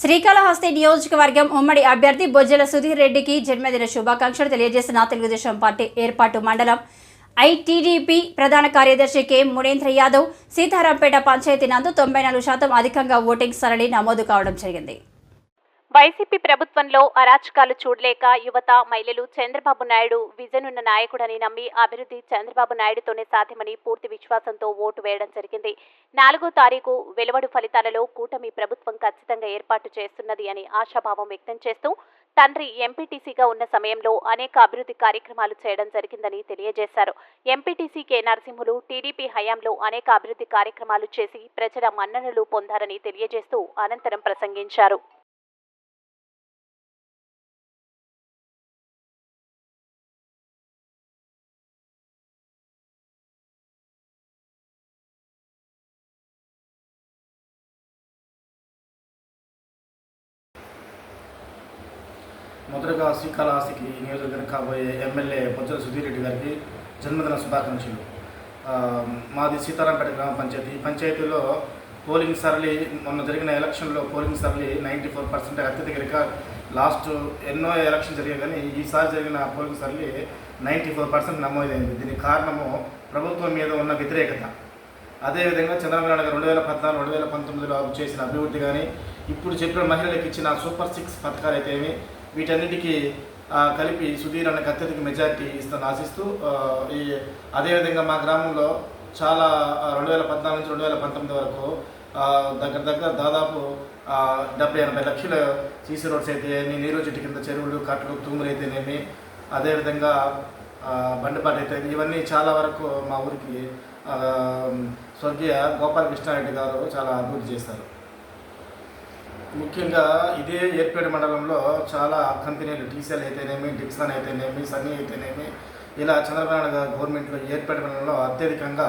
శ్రీకాళహస్తి నియోజకవర్గం ఉమ్మడి అభ్యర్థి బొజ్జల సుధీర్ రెడ్డికి జన్మదిన శుభాకాంక్షలు తెలియజేసిన తెలుగుదేశం పార్టీ ఏర్పాటు మండలం. ఐటీడీపీ ప్రధాన కార్యదర్శి కె. మునేంద్ర యాదవ్ సీతారాంపేట పంచాయతీ నందు తొంభై నాలుగు శాతం అధికంగా ఓటింగ్ సరళి నమోదు కావడం జరిగింది. వైసీపీ ప్రభుత్వంలో అరాచకాలు చూడలేక యువత మహిళలు చంద్రబాబు నాయుడు విజన్ ఉన్న నాయకుడని నమ్మి అభివృద్ధి చంద్రబాబు నాయుడుతోనే సాధ్యమని పూర్తి విశ్వాసంతో ఓటు వేయడం జరిగింది. నాలుగో తారీఖు వెలువడు ఫలితాలలో కూటమి ప్రభుత్వం ఖచ్చితంగా ఏర్పాటు చేస్తున్నది అని ఆశాభావం వ్యక్తం చేస్తూ తండ్రి ఎంపీటీసీగా ఉన్న సమయంలో అనేక అభివృద్ధి కార్యక్రమాలు చేయడం జరిగిందని తెలియజేశారు. MPTC K. నరసింహులు టీడీపీ హయాంలో అనేక అభివృద్ధి కార్యక్రమాలు చేసి ప్రజల మన్ననలు పొందారని తెలియజేస్తూ అనంతరం ప్రసంగించారు. మొదటగా శ్రీకాళహస్తికి నియోజకవర్గం కాబోయే ఎమ్మెల్యే బొజ్జల సుధీర్ రెడ్డి గారికి జన్మదిన శుభాకాంక్షలు. మాది సీతారాంపేట గ్రామ పంచాయతీ. ఈ పంచాయతీలో పోలింగ్ సరళి మొన్న జరిగిన ఎలక్షన్లో పోలింగ్ సరళి నైంటీ ఫోర్ పర్సెంట్ అత్యధిక రికార్డ్ లాస్ట్ ఎన్నో ఎలక్షన్ జరిగాయి కానీ ఈసారి జరిగిన పోలింగ్ సరళి నైంటీ ఫోర్ పర్సెంట్ నమోదైంది. దీనికి కారణము ప్రభుత్వం మీద ఉన్న వ్యతిరేకత. అదేవిధంగా చంద్రబాబు నాయుడు గారు రెండు వేల పద్నాలుగు రెండు వేల పంతొమ్మిదిలో చేసిన అభివృద్ధి కానీ ఇప్పుడు చెప్పిన మహిళలకు ఇచ్చిన సూపర్ సిక్స్ పథకాలు అయితే ఏమి వీటన్నిటికీ కలిపి సుధీర్ అనే అత్యధిక మెజార్టీ ఇస్తాను ఆశిస్తూ ఈ అదేవిధంగా మా గ్రామంలో చాలా రెండు వేల పద్నాలుగు నుంచి రెండు వేల పంతొమ్మిది వరకు దగ్గర దగ్గర దాదాపు డెబ్బై ఎనభై లక్షల సీసీ రోడ్స్ అయితే నీరు చెట్టు కింద చెరువులు కట్టలు తూములు అయితేనేమి అదేవిధంగా ఆ, అయితే ఇవన్నీ చాలా వరకు మా ఊరికి స్వర్గీయ గోపాలకృష్ణారెడ్డి గారు చాలా అభివృద్ధి చేశారు. ముఖ్యంగా ఇదే ఏర్పేట మండలంలో చాలా కంపెనీలు టీసీఎల్ అయితేనేమి డిక్సన్ అయితేనేమి సన్నీ అయితేనేమి ఇలా చంద్రబాబు గవర్నమెంట్లో ఏర్పేట మండలంలో అత్యధికంగా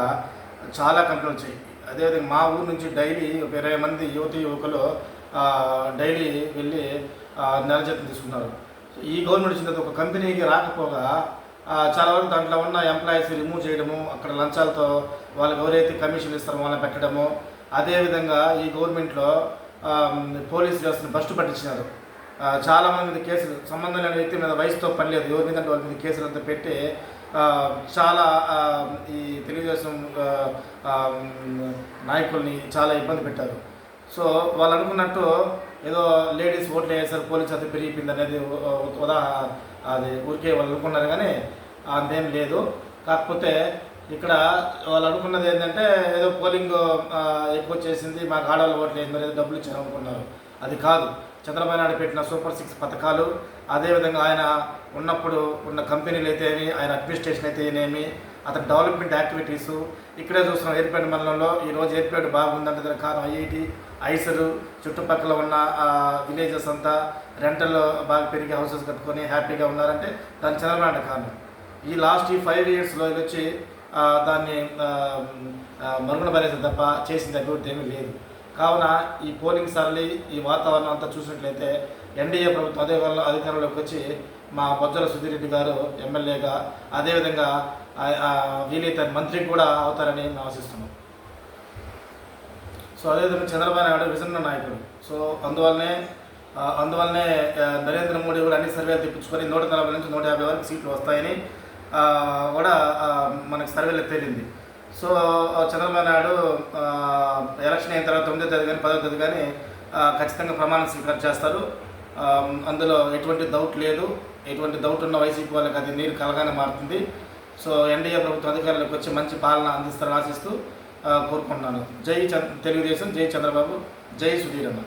చాలా కంపెనీలు వచ్చాయి. అదేవిధంగా మా ఊరు నుంచి డైలీ ఒక ఇరవై మంది యువతి యువకులు డైలీ వెళ్ళి నెల జీతం తీసుకున్నారు. ఈ గవర్నమెంట్ వచ్చిన ఒక కంపెనీకి రాకపోగా చాలా వరకు దాంట్లో ఉన్న ఎంప్లాయీస్ రిమూవ్ చేయడము అక్కడ లంచాలతో వాళ్ళకి ఎవరైతే కమిషన్ ఇస్తారో వాళ్ళని పెట్టడము అదేవిధంగా ఈ గవర్నమెంట్లో పోలీస్ వ్యవస్థను బస్టు పట్టించినారు. చాలామంది మీద కేసులు సంబంధం లేని వ్యక్తి మీద వయసుతో పని లేదు. ఎవరి మీద వాళ్ళ మీద కేసులు అంతా పెట్టి చాలా ఈ తెలుగుదేశం నాయకుల్ని చాలా ఇబ్బంది పెట్టారు. సో వాళ్ళు అనుకున్నట్టు ఏదో లేడీస్ ఓట్లు వేసారు పోలీస్ అది పెరిగిపోయింది అనేది ఉదా అది ఊరికే వాళ్ళు అనుకున్నారు కానీ అంతేం లేదు. కాకపోతే ఇక్కడ వాళ్ళు అనుకున్నది ఏంటంటే ఏదో పోలింగ్ ఎక్కువ చేసింది మా ఆడవాళ్ళు ఓట్లు వేసి మరి ఏదో డబ్బులు ఇచ్చారు అనుకున్నారు. అది కాదు. చంద్రబాబు నాయుడు పెట్టిన సూపర్ సిక్స్ పథకాలు అదేవిధంగా ఆయన ఉన్నప్పుడు ఉన్న కంపెనీలు అయితేనేమి ఆయన అడ్మినిస్ట్రేషన్ అయితేనేమి అతని డెవలప్మెంట్ యాక్టివిటీసు ఇక్కడే చూస్తున్నాం ఏర్పేట మండలంలో ఈరోజు ఏర్పేట బాగుందంటే దానికి కారణం ఐఐటి ఐసరు చుట్టుపక్కల ఉన్న విలేజెస్ అంతా రెంటల్ బాగా పెరిగి హౌసెస్ కట్టుకొని హ్యాపీగా ఉన్నారంటే దాని చంద్రబాబు నాయుడు కారణం. ఈ లాస్ట్ ఈ ఫైవ్ ఇయర్స్లో ఇది వచ్చి దాన్ని మరుగున పడేసి తప్ప చేసింది అభివృద్ధి ఏమీ లేదు. కావున ఈ పోలింగ్ సరళి ఈ వాతావరణం అంతా చూసినట్లయితే ఎన్డీఏ ప్రభుత్వం అదే వల్ల అధికారంలోకి వచ్చి మా బొజ్జల సుధీరెడ్డి గారు ఎమ్మెల్యేగా అదేవిధంగా వీలైతే మంత్రి కూడా అవుతారని మేము ఆశిస్తున్నాం. సో అదేవిధంగా చంద్రబాబు నాయుడు విజన్న నాయకుడు. సో అందువల్లనే అందువల్లనే నరేంద్ర మోడీ కూడా అన్ని సర్వేలు తెప్పించుకొని నూట నలభై నుంచి నూట యాభై వరకు సీట్లు వస్తాయని కూడా మనకు సర్వేలో తేలింది. సో ఆ, చంద్రబాబు నాయుడు ఎలక్షన్ అయిన తర్వాత తొమ్మిదో తేదీ కానీ పదో తేదీ కానీ ఖచ్చితంగా ప్రమాణ స్వీకారం చేస్తారు. అందులో ఎటువంటి డౌట్ లేదు. ఎటువంటి డౌట్ ఉన్న వైసీపీ వాళ్ళకి అది నీరు కలగానే మారుతుంది. సో ఎన్డీఏ ప్రభుత్వ అధికారులకు వచ్చి మంచి పాలన అందిస్తారని ఆశిస్తూ కోరుకుంటున్నాను. జై చంద్ర తెలుగుదేశం జై చంద్రబాబు జై సుధీరమ్మ.